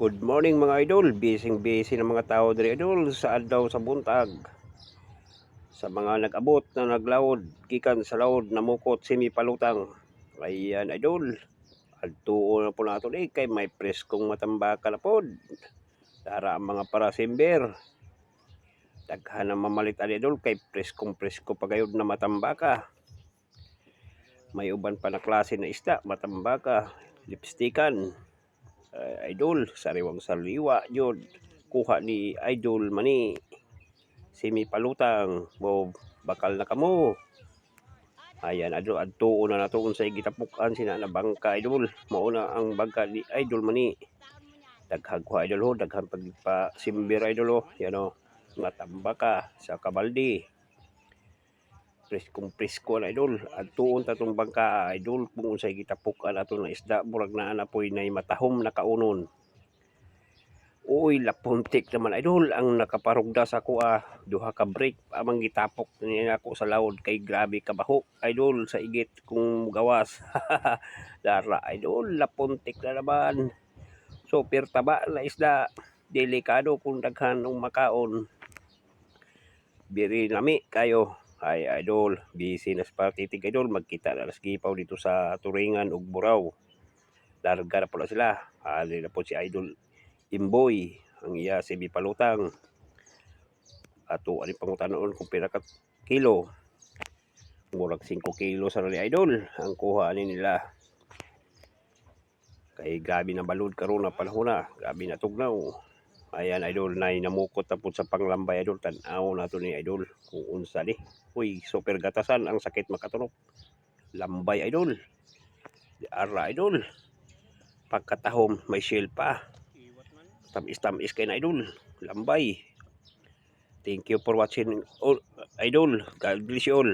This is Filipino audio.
Good morning mga idol. Busy busy ng mga tao diri idol sa adlaw sa buntag. Sa mga nag-abot na naglawod gikan sa lawod namukot semi palutang. Ayan idol. Adtuo na po nato eh kay may preskong matambaka na pod. Tara ang mga parasimber. Daghan na mamalit idol kay preskong presko pagayod na matambaka. May uban pa na klase na isda, matambaka, lipstikan, uh, idol sariwang saliwa jud. Kuha ni idol mani. Simi palutang bo bakal na kamo ayan adto adtuo na nato unsay gitapukan sina na bangka idol. Mao na ang bangka ni idol mani. Daghang ko idol ho daghan pag pa simbir idol ho. Yan o matambaka sa kabaldi preskong presko na idol. Adtuon ta tong bangka idol kung unsay gitapukan ato na isda murag na poy nay matahom na kaunon. Uy, lapuntik naman idol ang nakaparugda sa kuha. Duha ka break amang gitapok niya ako sa laod kay grabe kabaho idol sa igit kung gawas. Dara idol lapuntik na naman. Super taba na isda delikado kung daghan ng makaon. Biri lami kayo ay idol busy na sa partitig idol. Magkita na las gipaw dito sa turingan ug buraw larga na pala sila. Ali na po si idol imboy ang iya si Bipalutang ato ani pangutanon kung pila ka kilo. Murag 5 kilo sa ni idol. Ang kuha ani nila. Kay gabi na balod karon na panahon na. Gabi na tugnaw ayan idol nay namukot na po sa panglambay idol. Tan-aw nato ni idol. Kung unsa ni. Uy super gatasan ang sakit makaturok lambay idol. Ara idol. Pagkatahom may shell pa. Tamis-tamis kay na idol. Lambay. Thank you for watching all idol. God bless you all